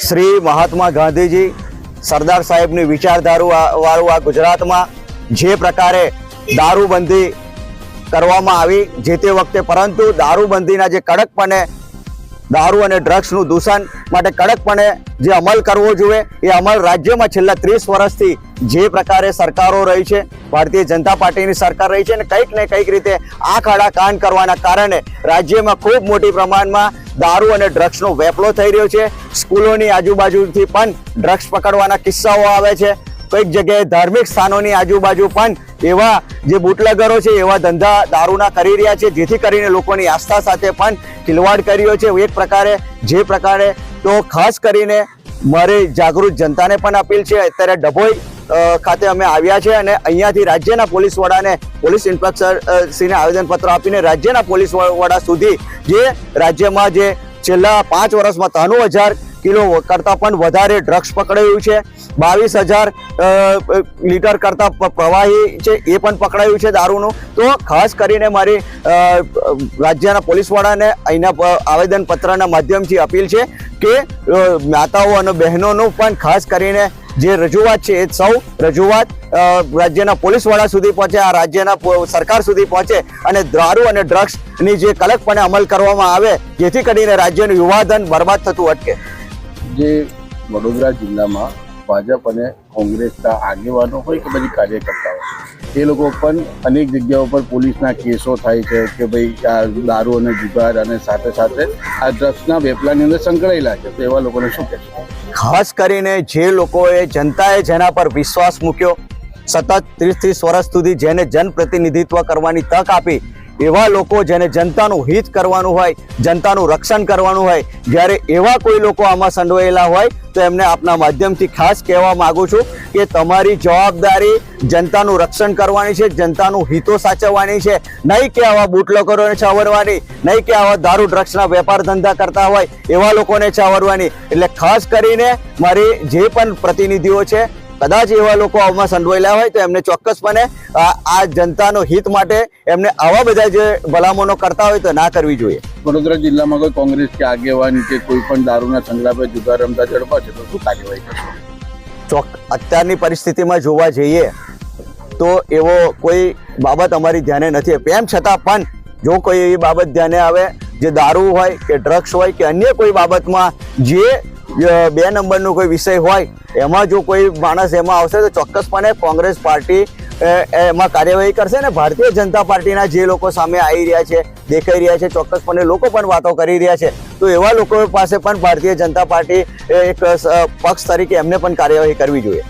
શ્રી મહાત્મા ગાંધીજી સરદાર સાહેબની વિચારધારું વાળું આ ગુજરાતમાં જે પ્રકારે દારૂબંધી કરવામાં આવી જે તે વખતે, પરંતુ દારૂબંધીના જે કડકપણે દારૂ અને ડ્રગ્સનું દૂષણ માટે કડકપણે જે અમલ કરવો જોઈએ, એ અમલ રાજ્યમાં છેલ્લા ત્રીસ વર્ષથી જે પ્રકારે સરકારો રહી છે, ભારતીય જનતા પાર્ટીની સરકાર રહી છે અને કંઈક ને કંઈક રીતે આ ખાડા કાન કરવાના કારણે રાજ્યમાં ખૂબ મોટી પ્રમાણમાં દારૂ અને ડ્રગ્સનો વેપલો થઈ રહ્યો છે. સ્કૂલોની આજુબાજુથી પણ ડ્રગ્સ પકડવાના કિસ્સાઓ આવે છે. કોઈક જગ્યાએ ધાર્મિક સ્થાનોની આજુબાજુ પણ એવા જે બુટલગરો છે, એવા ધંધા દારૂના કરી રહ્યા છે, જેથી કરીને લોકોની આસ્થા સાથે પણ ખિલવાડ કર્યો છે. એક પ્રકારે, જે પ્રકારે તો ખાસ કરીને મારી જાગૃત જનતાને પણ અપીલ છે. અત્યારે ડભોઈ ખાતે અમે આવ્યા છે અને અહીંયાથી રાજ્યના પોલીસ વડાને, પોલીસ ઇન્સ્પેક્ટર શ્રીને આવેદનપત્ર આપીને રાજ્યના પોલીસ વડા સુધી જે રાજ્યમાં જે છેલ્લા પાંચ વર્ષમાં ત્રાણું હજાર કિલો કરતાં પણ વધારે ડ્રગ્સ પકડાયું છે. બાવીસ હજાર લીટર કરતાં પ્રવાહી છે, એ પણ પકડાયું છે દારૂનું. તો ખાસ કરીને મારી રાજ્યના પોલીસ વડાને અહીંના આવેદનપત્રના માધ્યમથી અપીલ છે કે માતાઓ અને બહેનોનું પણ ખાસ કરીને જે રજૂઆત છે એ સૌ રજૂઆત રાજ્યના પોલીસ વડા સુધી પહોંચે, આ રાજ્યના સરકાર સુધી પહોંચે અને દારૂ અને ડ્રગ્સની જે કડકપણે અમલ કરવામાં આવે, જેથી કરીને રાજ્યનું યુવાધન બરબાદ થતું અટકે. જે વડોદરા જિલ્લામાં ભાજપ અને કોંગ્રેસના આગેવાનો હોય કે પછી કાર્યકર્તાઓ એ લોકો પણ અનેક જગ્યાઓ પર પોલીસના કેસો થાય છે કે ભાઈ આ દારૂ અને જુગાર અને સાથે સાથે આ ડ્રગ્સના વેપલાની અંદર સંકળાયેલા છે. તો એવા લોકોને શું કહેશો? ખાસ કરીને જે લોકોએ જનતાએ જેના પર વિશ્વાસ મૂક્યો, સતત ત્રીસ ત્રીસ વર્ષ સુધી જેને જનપ્રતિનિધિત્વ કરવાની તક આપી એવા લોકો જેને જનતાનું હિત કરવાનું હોય, જનતાનું રક્ષણ કરવાનું હોય, જ્યારે એવા કોઈ લોકો આમાં સંડોયેલા હોય, તો એમને આપના માધ્યમથી ખાસ કહેવા માગું છું કે તમારી જવાબદારી જનતાનું રક્ષણ કરવાની છે, જનતાનું હિતો સાચવવાની છે. નહીં કે આવા બુટલેગરોને છાવરવાની, નહીં કે આવા દારૂ ડ્રગ્સના વેપાર ધંધા કરતા હોય એવા લોકોને છાવરવાની. એટલે ખાસ કરીને મારી જે પણ પ્રતિનિધિઓ છે કદાચ એવા લોકો આમાં સંડોવાયેલા હોય તો એમને ચોક્કસપણે આ જનતાનો હિત માટે એમને આવા બધા જે ભલામણો કરતા હોય તો ના કરવી જોઈએ. વડોદરા જિલ્લામાં કોઈ કોંગ્રેસ કે આગેવાન કે કોઈ પણ દારૂના સંગ્રામે જુદા જુગાર રમતા ઝડપા છે તો શું કાર્યવાહી કરશો ચોક અત્યારની પરિસ્થિતિમાં જોવા જઈએ તો એવો કોઈ બાબત અમારી ધ્યાને નથી. તેમ છતાં પણ જો કોઈ એવી બાબત ધ્યાને આવે જે દારૂ હોય કે ડ્રગ્સ હોય કે અન્ય કોઈ બાબતમાં જે બે નંબરનો કોઈ વિષય હોય, એમાં જો કોઈ માણસ એમાં આવશે તો ચોક્કસપણે કોંગ્રેસ પાર્ટી એમાં કાર્યવાહી કરશે ને ભારતીય જનતા પાર્ટીના જે લોકો સામે આવી રહ્યા છે, દેખાઈ રહ્યા છે, ચોક્કસપણે લોકો પણ વાતો કરી રહ્યા છે. તો એવા લોકો પાસે પણ ભારતીય જનતા પાર્ટી એક પક્ષ તરીકે એમને પણ કાર્યવાહી કરવી જોઈએ.